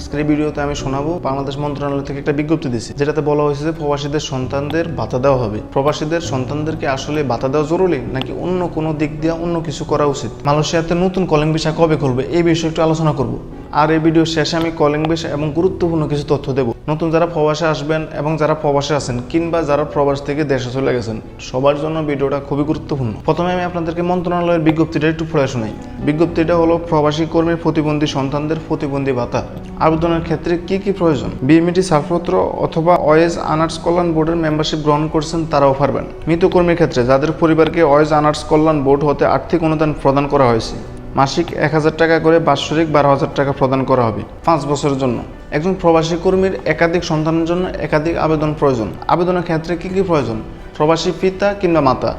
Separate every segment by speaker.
Speaker 1: আজকের ভিডিওতে আমি শোনাবো বাংলাদেশ মন্ত্রণালয় থেকে একটা বিজ্ঞপ্তি দিয়েছে, যেটাতে বলা হয়েছে যে প্রবাসীদের সন্তানদের ভাতা দেওয়া হবে। প্রবাসীদের সন্তানদেরকে আসলে ভাতা দেওয়া জরুরি নাকি অন্য কোনো দিক দিয়ে অন্য কিছু করা উচিত? মালয়েশিয়াতে নতুন কলিং ভিসা কবে খুলবে? এই বিষয়ে একটু আলোচনা করব। আর এই ভিডিও শেষে আমি কলিং বেশ এবং গুরুত্বপূর্ণ কিছু তথ্য দেব। নতুন যারা প্রবাসে আসবেন এবং যারা প্রবাসে আছেন কিংবা যারা প্রবাস থেকে দেশে চলে গেছেন, সবার জন্য ভিডিওটা খুবই গুরুত্বপূর্ণ। প্রথমে আমি আপনাদেরকে মন্ত্রণালয়ের বিজ্ঞপ্তিটা একটু পড়ে শোনাই। বিজ্ঞপ্তিটা হলো, প্রবাসী কর্মীর প্রতিবন্ধী সন্তানদের প্রতিবন্ধী ভাতা। আবেদনের ক্ষেত্রে কি কি প্রয়োজন? বিএমইটি ছাড়পত্র অথবা অয়েজ আনার্স কল্যাণ বোর্ডের মেম্বারশিপ গ্রহণ করছেন তারাও পারবেন মৃত কর্মীর ক্ষেত্রে যাদের পরিবারকে অয়েজ আনার্স কল্যাণ বোর্ড হতে আর্থিক অনুদান প্রদান করা হয়েছে মাসিক এক হাজার টাকা করে বাৎসরিক বারো হাজার টাকা প্রদান করা হবে পাঁচ বছরের জন্য। একজন প্রবাসী কর্মীর একাধিক সন্তানের জন্য একাধিক আবেদন প্রয়োজন। আবেদনের ক্ষেত্রে কী কী প্রয়োজন? প্রবাসী পিতা কিংবা মাতা,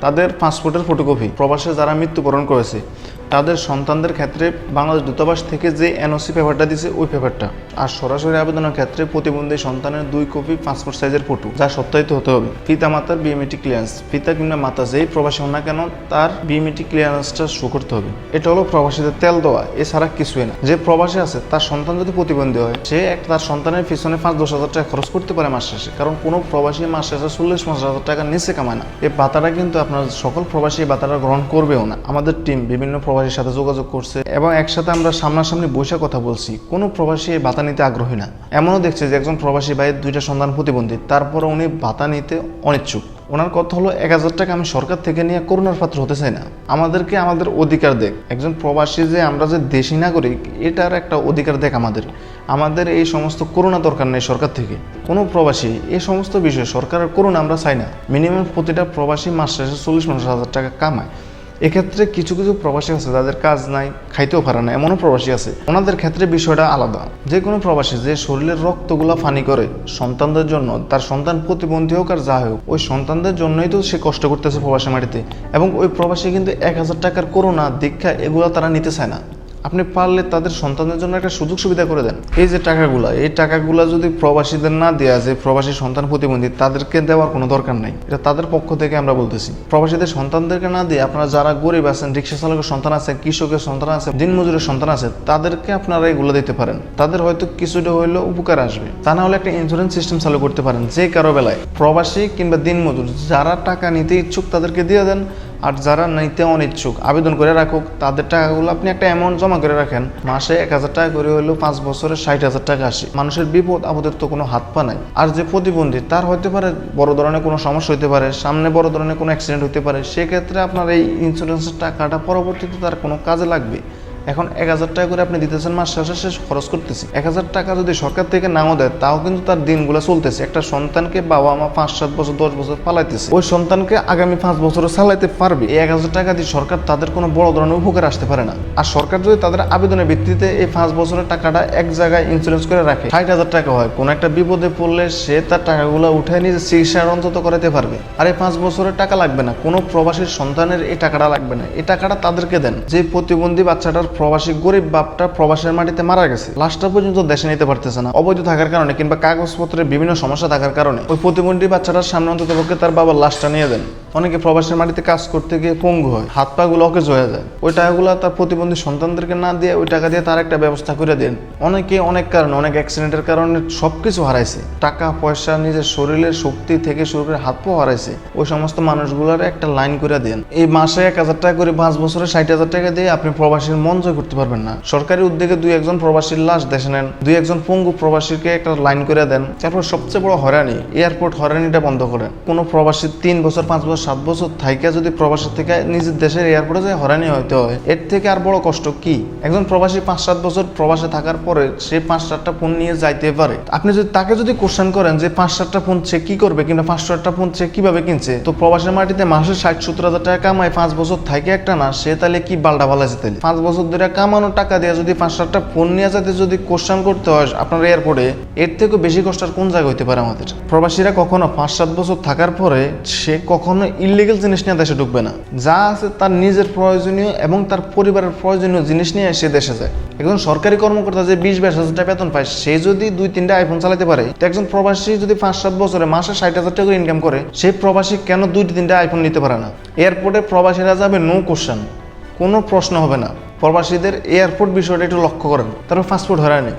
Speaker 1: তাদের পাসপোর্টের ফটোকপি প্রবাসে যারা মৃত্যুবরণ করেছে। তাদের সন্তানদের ক্ষেত্রে বাংলাদেশ দূতাবাস থেকে যে এনওসি পেপারটা দিছে, ওই পেপারটা আর সরাসরি আবেদনের ক্ষেত্রে প্রতিবন্ধী সন্তানের দুই কপি পাসপোর্ট সাইজের ফটো যা সত্যায়িত হতে হবে। পিতা মাতার বিএমইটি ক্লিয়ারেন্স পিতা কিংবা মাতা যেই প্রবাসী হন না কেন, তার বিএমইটি ক্লিয়ারেন্সটা শো করতে হবে। এটা হলো প্রবাসীদের তেল দেওয়া, এছাড়া কিছুই না। যে প্রবাসী আছে, তার সন্তান যদি প্রতিবন্ধী হয়, সে এক, তার সন্তানের পিছনে পাঁচ, দশ হাজার টাকা খরচ করতে পারে মাস শেষে। কারণ কোনো প্রবাসী মাস শেষে চল্লিশ, পঞ্চাশ হাজার টাকা নিচে কামায় না। এই ভাতাটা কিন্তু আপনার সকল প্রবাসী ভাতাটা গ্রহণ করবেও না। আমাদের টিম বিভিন্ন প্রবাসীর সাথে যোগাযোগ করছে এবং একসাথে আমরা সামনাসামনি বসে কথা বলছি। কোনো প্রবাসী ভাতা নিতে আগ্রহী না। এমনও দেখছে যে একজন প্রবাসী ভাইয়ের দুইটা সন্তান প্রতিবন্ধী। তারপরে উনি ভাতা নিতে অনিচ্ছুক। ওনার কথা হলো, এক হাজার টাকা আমি সরকার থেকে নিয়ে করোনার পাত্র হতে চাই না। আমাদেরকে আমাদের অধিকার দেখ। একজন প্রবাসী যে আমরা যে দেশি নাগরিক, এটার একটা অধিকার দেখ আমাদের। আমাদের এই সমস্ত করোনা দরকার নেই সরকার থেকে। কোনো প্রবাসী এই সমস্ত বিষয়ে সরকারের করোনা আমরা চাই না। মিনিমাম প্রতিটা প্রবাসী মাস শেষে চল্লিশ পঞ্চাশ হাজার টাকা কামায়। এক্ষেত্রে কিছু কিছু প্রবাসী আছে, যাদের কাজ নাই, খাইতেও পারে না। এমনও প্রবাসী আছে, ওনাদের ক্ষেত্রে বিষয়টা আলাদা। যে কোনো প্রবাসী যে শরীরের রক্তগুলা ফানি করে সন্তানদের জন্য, তার সন্তান প্রতিবন্ধী হোক আর যা হোক, ওই সন্তানদের জন্যই তো সে কষ্ট করতেছে প্রবাসী মাটিতে। এবং ওই প্রবাসী কিন্তু এক হাজার টাকার করোনা দীক্ষা এগুলো তারা নিতে চায় না। আপনি পারলে তাদের সন্তানদের জন্য একটা সুযোগ সুবিধা করে দেন। এই যে টাকাগুলা, এই টাকাগুলা যদি প্রবাসীদের না দেওয়া যে প্রবাসী সন্তান প্রতিবন্ধী, তাদেরকে দেওয়ার কোনো দরকার নাই। এটা তাদের পক্ষ থেকে আমরা বলতেছি। প্রবাসীদের সন্তানদেরকে না দিয়ে আপনারা যারা গরিব আছেন, রিক্সা চালকের সন্তান আছে, কৃষকের সন্তান আছে, দিনমজুরের সন্তান আছে, তাদেরকে আপনারা এগুলো দিতে পারেন। তাদের হয়তো কিছুটা হইলেও উপকার আসবে। তা না হলে একটা ইন্স্যুরেন্স সিস্টেম চালু করতে পারেন, যে কারও বেলায়। প্রবাসী কিংবা দিনমজুর, যারা টাকা নিতে ইচ্ছুক, তাদেরকে দিয়ে দেন। আর যারা নিতে অনিচ্ছুক, আবেদন করে রাখুক, তাদের টাকাগুলো আপনি একটা অ্যামাউন্ট জমা করে রাখেন। মাসে এক হাজার টাকা করে হলেও পাঁচ বছরে ষাট হাজার টাকা আসে। মানুষের বিপদ আপদের তো কোনো হাত পা নাই। আর যে প্রতিবন্ধী, তার হতে পারে বড় ধরনের কোনো সমস্যা হতে পারে, সামনে বড় ধরনের কোনো অ্যাক্সিডেন্ট হতে পারে। সেক্ষেত্রে আপনার এই ইন্স্যুরেন্সের টাকাটা পরবর্তীতে তার কোনো কাজে লাগবে। এখন এক হাজার টাকা করে আপনি দিতেছেন, মাস শেষে শেষ খরচ করতেছি। এক হাজার টাকা যদি সরকার থেকে নাও দেয়, তাও কিন্তু তার দিনগুলো চলতেছে। একটা সন্তানকে বাবা মা পাঁচ, সাত বছর, দশ বছর পালাইতেছে। ওই সন্তানকে আগামী পাঁচ বছরে চালাইতে পারবে। এই এক হাজার টাকা দিয়ে সরকার তাদের কোনো বড় ধরনের উপকার আসতে পারে না। আর সরকার যদি তাদের আবেদনের ভিত্তিতে এই পাঁচ বছরের টাকাটা এক জায়গায় ইন্স্যুরেন্স করে রাখে, ষাট হাজার টাকা হয়, কোনো একটা বিপদে পড়লে সে তার টাকাগুলো উঠায় নিজে চিকিৎসার অন্তত করাতে পারবে। আর এই পাঁচ বছরের টাকা লাগবে না। কোনো প্রবাসীর সন্তানের এই টাকাটা লাগবে না। এই টাকাটা তাদেরকে দেন। যে প্রতিবন্ধী বাচ্চাটার প্রবাসী গরিব বাপটা প্রবাসের মাটিতে মারা গেছে। লাশটা পর্যন্ত দেশে নিতে পারতেছে না। অবৈধ থাকার কারণে কিংবা কাগজপত্রের বিভিন্ন সমস্যা থাকার কারণে ওই প্রতিবন্ধী বাচ্চাটার সামনে অন্তত পক্ষে তার বাবার লাশটা নিয়ে দেন। অনেকে প্রবাসের মাটিতে কাজ করতে গিয়ে পঙ্গু হয়, হাত পা গুলো অকেজ হয়ে যায়। ওই টাকাগুলো তার প্রতিবন্ধী সন্তানদেরকে না দিয়ে ওই টাকা দিয়ে তার একটা ব্যবস্থা করে দেন। অনেকে অনেক কারণে, অনেক অ্যাক্সিডেন্টের কারণে সবকিছু হারাইছে। টাকা, পয়সা, নিজের শরীরের শক্তি থেকে শুরু করে হাত পা হারাইছে। ওই সমস্ত মানুষগুলোর একটা লাইন করে দেন। এই মাসে এক হাজার টাকা করে পাঁচ বছরে ষাট হাজার টাকা দিয়ে আপনি প্রবাসীর মন জয় করতে পারবেন না। সরকারি উদ্যোগে দুই একজন প্রবাসীর লাশ দেশে নেন, দুই একজন পঙ্গু প্রবাসীকে একটা লাইন করে দেন। তারপর সবচেয়ে বড় হয়রানি, এয়ারপোর্ট হয়রানিটা বন্ধ করেন। কোনো প্রবাসী তিন বছর, পাঁচ বছর সাত বছর থাইকা যদি প্রবাসী থেকে নিজের দেশের এয়ারপোর্টে যায়, হয়রানি হইতে হয়। এর থেকে আর বড় কষ্ট কি? একজন প্রবাসী পাঁচ সাত বছর প্রবাসে থাকার পরে সে পাঁচ সাতটা ফোন নিয়ে যাইতে পারে। আপনি যদি তাকে যদি কোশ্চেন করেন যে পাঁচ সাতটা ফোন সে কি করবে কিংবা পাঁচ সাতটা ফোন সে কীভাবে কিনছে, তো প্রবাসের মাটিতে মাসে ষাট সত্তর হাজার টাকা কামায়, পাঁচ বছর থাকে একটা না, সে তাহলে কি বালটা ভালাইছে তাহলে? পাঁচ বছর ধরে কামানো টাকা দিয়ে যদি পাঁচ সাতটা ফোন নিয়ে যাতে যদি কোশ্চেন করতে হয় আপনার এয়ারপোর্টে এর থেকে বেশি কষ্ট আর কোন জায়গায় হইতে পারে আমাদের? প্রবাসীরা কখনো পাঁচ সাত বছর থাকার পরে সে কখনো ইলিগেল জিনিস নিয়ে দেশে ঢুকবে না। যা আছে তার নিজের প্রয়োজনীয় এবং তার পরিবারের প্রয়োজনীয় জিনিস নিয়ে সে দেশে যায়। একজন সরকারি কর্মকর্তা যে বিশ, বাইশ হাজার টাকা বেতন পায়, সে যদি দুই, তিনটা আইফোন চালাতে পারে, তো একজন প্রবাসী যদি পাঁচ, সাত বছরে মাসে ষাট হাজার টাকা ইনকাম করে সেই প্রবাসী কেন দুই তিনটা আইফোন নিতে পারে না? এয়ারপোর্টে প্রবাসীরা যাবে নো কোশ্চেন কোনো প্রশ্ন হবে না। প্রবাসীদের এয়ারপোর্ট বিষয়টা একটু লক্ষ্য করেন। তারপর পাসপোর্ট হয়রানি।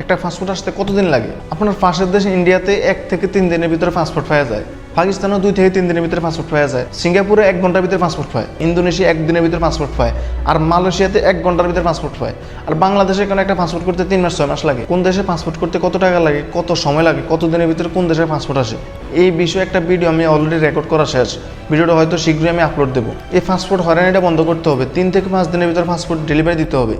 Speaker 1: একটা পাসপোর্ট আসতে কতদিন লাগে? আপনার পাশের দেশ ইন্ডিয়াতে এক থেকে তিন দিনের ভিতরে পাসপোর্ট পাওয়া যায়। পাকিস্তানও দুই থেকে তিন দিনের ভিতরে পাসপোর্ট পাওয়া যায়। সিঙ্গাপুরে এক ঘণ্টার ভিতরে পাসপোর্ট পায়। ইন্দোনেশিয়া এক দিনের ভিতরে পাসপোর্ট পায়। আর মালয়েশিয়াতে এক ঘণ্টার ভিতরে পাসপোর্ট পায়। আর বাংলাদেশে কেন একটা পাসপোর্ট করতে তিন মাস, ছয় মাস লাগে। কোন দেশে পাসপোর্ট করতে কত টাকা লাগে, কত সময় লাগে, কত দিনের ভিতরে কোন দেশের পাসপোর্ট আসে? এই বিষয়ে একটা ভিডিও আমি অলরেডি রেকর্ড করা শেষ। ভিডিওটা হয়তো শীঘ্রই আমি আপলোড দেবো। এই পাসপোর্ট হয়রানিটা বন্ধ করতে হবে। তিন থেকে পাঁচ দিনের ভিতরে পাসপোর্ট ডেলিভারি দিতে হবে।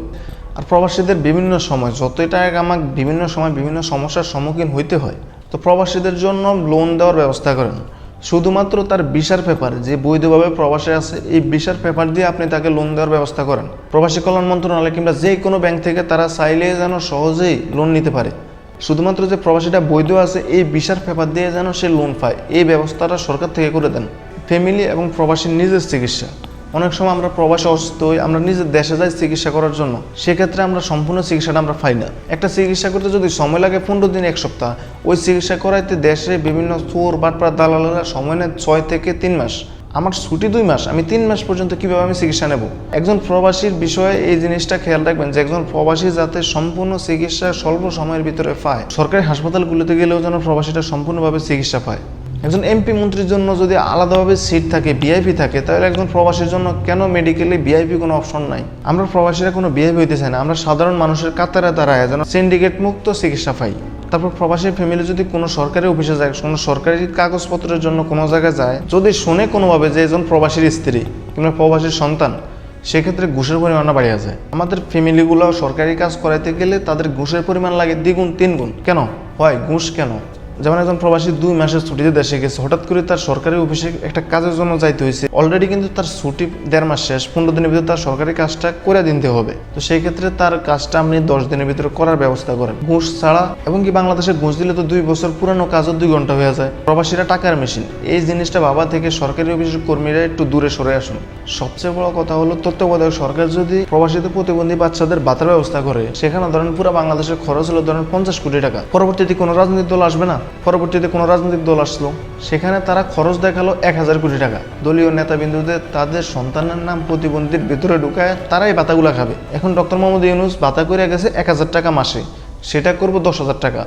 Speaker 1: আর প্রবাসীদের বিভিন্ন সময়, যতই টাকা আমাকে বিভিন্ন সময় বিভিন্ন সমস্যার সম্মুখীন হইতে হয়। তো প্রবাসীদের জন্য লোন দেওয়ার ব্যবস্থা করেন। শুধুমাত্র তার বিশার পেপার যে বৈধভাবে প্রবাসে আছে, এই বিশার পেপার দিয়ে আপনি তাকে লোন দেওয়ার ব্যবস্থা করেন। প্রবাসী কল্যাণ মন্ত্রণালয় কিংবা যে কোনো ব্যাংক থেকে তারা চাইলে যেন সহজেই লোন নিতে পারে। শুধুমাত্র যে প্রবাসীটা বৈধ আছে, এই বিশার পেপার দিয়ে যেন সে লোন পায়। এই ব্যবস্থাটা সরকার থেকে করে দেন। ফ্যামিলি এবং প্রবাসীর নিজের চিকিৎসা। অনেক সময় আমরা প্রবাসে অসুস্থ হই, আমরা নিজের দেশে যাই চিকিৎসা করার জন্য। সেক্ষেত্রে আমরা সম্পূর্ণ চিকিৎসাটা আমরা পাই না। একটা চিকিৎসা করতে যদি সময় লাগে পনেরো দিন, এক সপ্তাহ, ওই চিকিৎসা করাইতে দেশে বিভিন্ন চোর বাটপাড়া দালালেরা সময় নেয় ছয় থেকে তিন মাস। আমার ছুটি দুই মাস, আমি তিন মাস পর্যন্ত কীভাবে আমি চিকিৎসা নেব? একজন প্রবাসীর বিষয়ে এই জিনিসটা খেয়াল রাখবেন যে, একজন প্রবাসী যাতে সম্পূর্ণ চিকিৎসা স্বল্প সময়ের ভিতরে পায়, সরকারি হাসপাতালগুলোতে গেলেও যেন প্রবাসীটা সম্পূর্ণভাবে চিকিৎসা পায়। একজন এমপি মন্ত্রীর জন্য যদি আলাদাভাবে সিট থাকে ভিআইপি থাকে, তাহলে একজন প্রবাসীর জন্য কেন মেডিকেলে ভিআইপি কোনো অপশন নাই? আমরা প্রবাসীরা কোনো ভিআইপি হইতে চাই না। আমরা সাধারণ মানুষের কাতারে দাঁড়ায়, যেন সিন্ডিকেট মুক্ত চিকিৎসা পাই। তারপর প্রবাসী ফ্যামিলি যদি কোনো সরকারি অফিসে যায়, কোনো সরকারি কাগজপত্রের জন্য কোনো জায়গায় যায়, যদি শুনে কোনোভাবে যে একজন প্রবাসীর স্ত্রী কিংবা প্রবাসীর সন্তান, সেক্ষেত্রে ঘুষের পরিমাণটা বাড়িয়ে যায়। আমাদের ফ্যামিলিগুলো সরকারি কাজ করাইতে গেলে তাদের ঘুষের পরিমাণ লাগে দ্বিগুণ, তিনগুণ। কেন? হয়, ঘুষ কেন? যেমন একজন প্রবাসী দুই মাসের ছুটিতে দেশে গেছে, হঠাৎ করে তার সরকারি অফিসে একটা কাজের জন্য যাইতে হয়েছে। অলরেডি কিন্তু তার ছুটি দেড় মাস শেষ, পনেরো দিনের ভিতরে তার সরকারি কাজটা করে দিতে হবে। তো সেই ক্ষেত্রে তার কাজটা আপনি দশ দিনের ভিতরে করার ব্যবস্থা করেন। ঘুষ ছাড়া, এবং কি বাংলাদেশে ঘুষ দিলে তো দুই বছর পুরানো কাজও দুই ঘণ্টা হয়ে যায়। প্রবাসীরা টাকার মেশিন এই জিনিসটা বাবা থেকে সরকারি অফিসের কর্মীরা একটু দূরে সরে আসুন। সবচেয়ে বড় কথা হলো, তত্ত্বাবধায়ক সরকার যদি প্রবাসীদের প্রতিবন্ধী বাচ্চাদের ভাতার ব্যবস্থা করে, সেখানে ধরেন পুরো বাংলাদেশের খরচ হলো ধরেন পঞ্চাশ কোটি টাকা। পরবর্তীতে কোনো রাজনৈতিক দল আসবে না? পরবর্তীতে কোনো রাজনৈতিক দল আসলো। সেখানে তারা খরচ দেখাল এক হাজার কোটি টাকা। দলীয় নেতাবিন্দুদের তাদের সন্তানের নাম প্রতিবন্ধীর ভিতরে ঢুকায় তারাই ভাতাগুলা খাবে। এখন ডক্টর মোহাম্মদ ইউনুস ভাতা করে গেছে এক হাজার টাকা মাসে। সেটা করব দশ হাজার টাকা।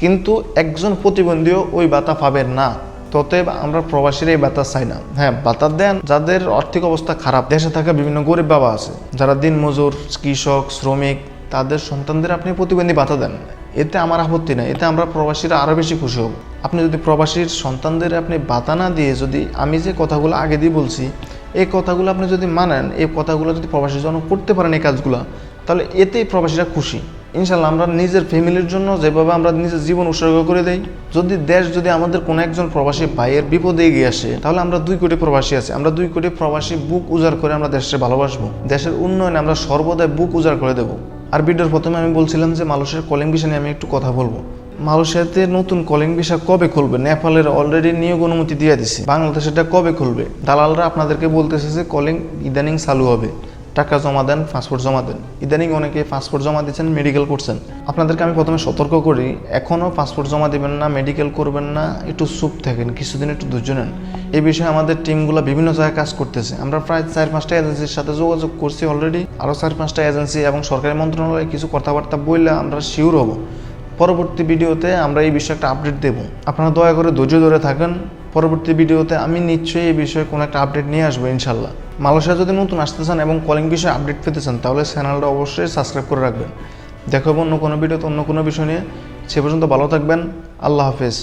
Speaker 1: কিন্তু একজন প্রতিবন্ধীও ওই ভাতা পাবেন না। ততএব আমরা প্রবাসীর এই ভাতা চাই না। হ্যাঁ ভাতা দেন যাদের আর্থিক অবস্থা খারাপ। দেশে থাকা বিভিন্ন গরিব বাবা আছে, যারা দিন মজুর কৃষক, শ্রমিক তাদের সন্তানদের আপনি প্রতিবন্ধী ভাতা দেন। এতে আমার আপত্তি নাই, এতে আমরা প্রবাসীরা আরও বেশি খুশি হব। আপনি যদি প্রবাসীর সন্তানদের আপনি ভাতা না দিয়ে যদি আমি যে কথাগুলো আগে দিয়ে বলছি, এই কথাগুলো আপনি যদি মানেন, এই কথাগুলো যদি প্রবাসীর জন্য করতে পারেন এই কাজগুলো, তাহলে এতেই প্রবাসীরা খুশি। ইনশাল্লাহ আমরা নিজের ফ্যামিলির জন্য যেভাবে আমরা নিজের জীবন উৎসর্গ করে দেই, যদি দেশ যদি আমাদের কোনো একজন প্রবাসী ভাইয়ের বিপদে এগিয়ে আসে, তাহলে আমরা দুই কোটি প্রবাসী আছি। আমরা দুই কোটি প্রবাসী বুক উজাড় করে আমরা দেশে ভালোবাসবো। দেশের উন্নয়নে আমরা সর্বদাই বুক উজাড় করে দেবো। আর ভিডিওর প্রথমে আমি বলছিলাম যে মালয়েশিয়ার কলিং বিষয় নিয়ে আমি একটু কথা বলব। মালয়েশিয়াতে নতুন কলিং ভিসা কবে খুলবে? নেপালের অলরেডি নিয়োগ অনুমতি দিয়ে দিছে। বাংলাদেশ এটা কবে খুলবে? দালালরা আপনাদেরকে বলতেছে যে কলিং ইদানিং চালু হবে। টাকা জমা দেন পাসপোর্ট জমা দেন। ইদানিং অনেকে পাসপোর্ট জমা দিচ্ছেন মেডিকেল করছেন। আপনাদেরকে আমি প্রথমে সতর্ক করি এখনও পাসপোর্ট জমা দিবেন না মেডিকেল করবেন না, একটু চুপ থাকেন, কিছুদিন একটু ধৈর্য নেন। এই বিষয়ে আমাদের টিমগুলো বিভিন্ন জায়গায় কাজ করতেছে। আমরা প্রায় চার পাঁচটা এজেন্সির সাথে যোগাযোগ করছি অলরেডি আরও চার পাঁচটা এজেন্সি এবং সরকারি মন্ত্রণালয়ে কিছু কথাবার্তা বললে আমরা শিওর হব। পরবর্তী ভিডিওতে আমরা এই বিষয়ে একটা আপডেট দেব। আপনারা দয়া করে ধৈর্য ধরে থাকেন। পরবর্তী ভিডিওতে আমি নিশ্চয়ই এই বিষয়ে কোনো একটা আপডেট নিয়ে আসব, ইনশাল্লাহ। মালয়েশিয়া যদি নতুন আসতে চান এবং কলিং বিষয়ে আপডেট পেতে চান, তাহলে চ্যানেলটা অবশ্যই সাবস্ক্রাইব করে রাখবেন। দেখাবো অন্য কোনো ভিডিওতে অন্য কোনো বিষয় নিয়ে। সে পর্যন্ত ভালো থাকবেন। আল্লাহ হাফেজ।